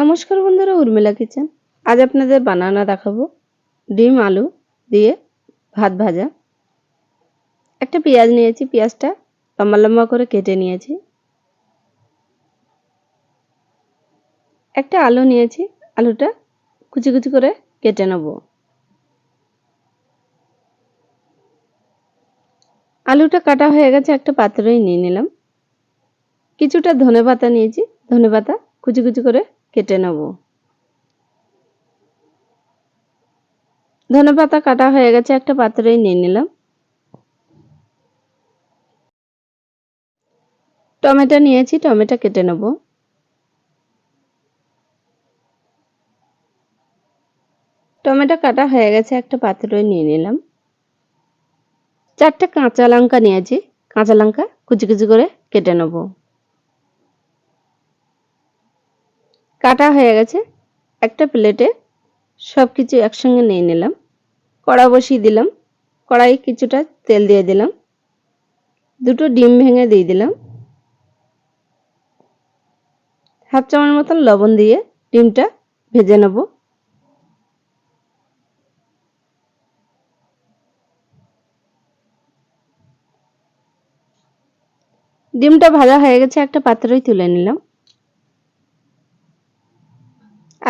নমস্কার বন্ধুরা, উর্মিলা কিচেন। আজ আপনাদের বানানা দেখাবো। ডিম, আলু দিয়ে ভাত ভাজা। একটা পেঁয়াজ নিয়েছি, পেঁয়াজটা লম্বা লম্বা করে কেটে নিয়েছি। একটা আলু নিয়েছি, আলুটা কুচি কুচি করে কেটে নেব। আলুটা কাটা হয়ে গেছে, একটা পাত্রই নিয়ে নিলাম। কিছুটা ধনে পাতা নিয়েছি, ধনে পাতা কুচি কুচি করে কেটে নেব। ধনে পাতা কাটা হয়ে গেছে, একটা পাত্রেই নিয়ে নিলাম। টমেটো নিয়েছি, টমেটো কেটে নেব। টমেটো কাটা হয়ে গেছে, একটা পাত্রই নিয়ে নিলাম। চারটে কাঁচা লঙ্কা নিয়েছি, কাঁচা লঙ্কা কুচি কুচি করে কেটে নেব। কাটা হয়ে গেছে একটা প্লেটে। সব কিছু একসঙ্গে নিয়ে নিলাম। কড়া বসিয়ে দিলাম। কড়াই কিছুটা তেল দিয়ে দিলাম। দুটো ডিম ভেঙে দিয়ে দিলাম। হাফ চামচ মতন লবণ দিয়ে ডিমটা ভেজে নেব। ডিমটা ভাজা হয়ে গেছে, একটা পাত্রই তুলে নিলাম।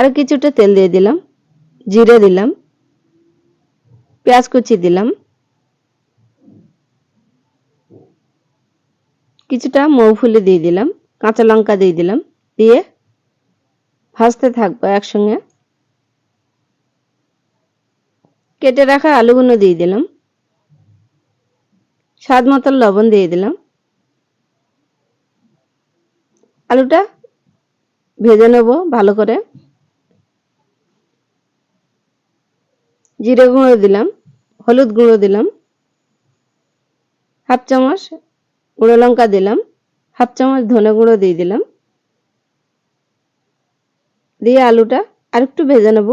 আরও কিছুটা তেল দিয়ে দিলাম, জিরে দিলাম, পেঁয়াজ কুচি দিলাম, কিছুটা মৌফুলি দিয়ে দিলাম, কাঁচা লঙ্কা দিয়ে দিলাম, দিয়ে ভাজতে থাকব একসঙ্গে। কেটে রাখা আলুগুলো দিয়ে দিলাম, স্বাদ মতন লবণ দিয়ে দিলাম। আলুটা ভেজে নেব ভালো করে। জিরে গুঁড়ো দিলাম, হলুদ গুঁড়ো দিলাম, হাফ চামচ গুঁড়ো লঙ্কা দিলাম, হাফ চামচ ধনে গুঁড়ো দিয়ে দিলাম। দিয়ে আলুটা আরেকটু ভেজে নেব।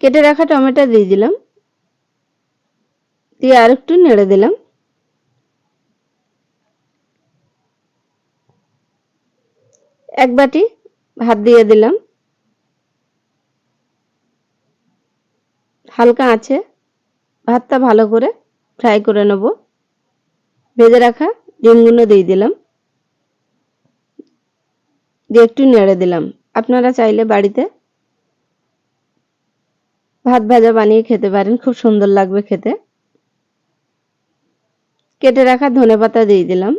কেটে রাখা টমেটো দিয়ে দিলাম। দিয়ে আরেকটু নেড়ে দিলাম। এক বাটি ভাত দিয়ে দিলাম। হালকা আছে। ভাতটা ভালো করে ফ্রাই করে নেব। ভেজে রাখা ডিমগুলো দিয়ে দিলাম। দিয়ে একটু নেড়ে দিলাম। আপনারা চাইলে বাড়িতে ভাত ভাজা বানিয়ে খেতে পারেন, খুব সুন্দর লাগবে খেতে। কেটে রাখা ধনে পাতা দিয়ে দিলাম।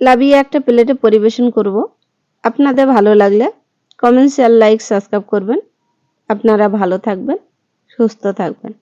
লাভিয়ে একটা প্লেটে পরিবেশন করব। আপনাদের ভালো লাগলে কমেন্ট শেয়ার লাইক সাবস্ক্রাইব করবেন। আপনারা ভালো থাকবেন সুস্থ থাকবেন।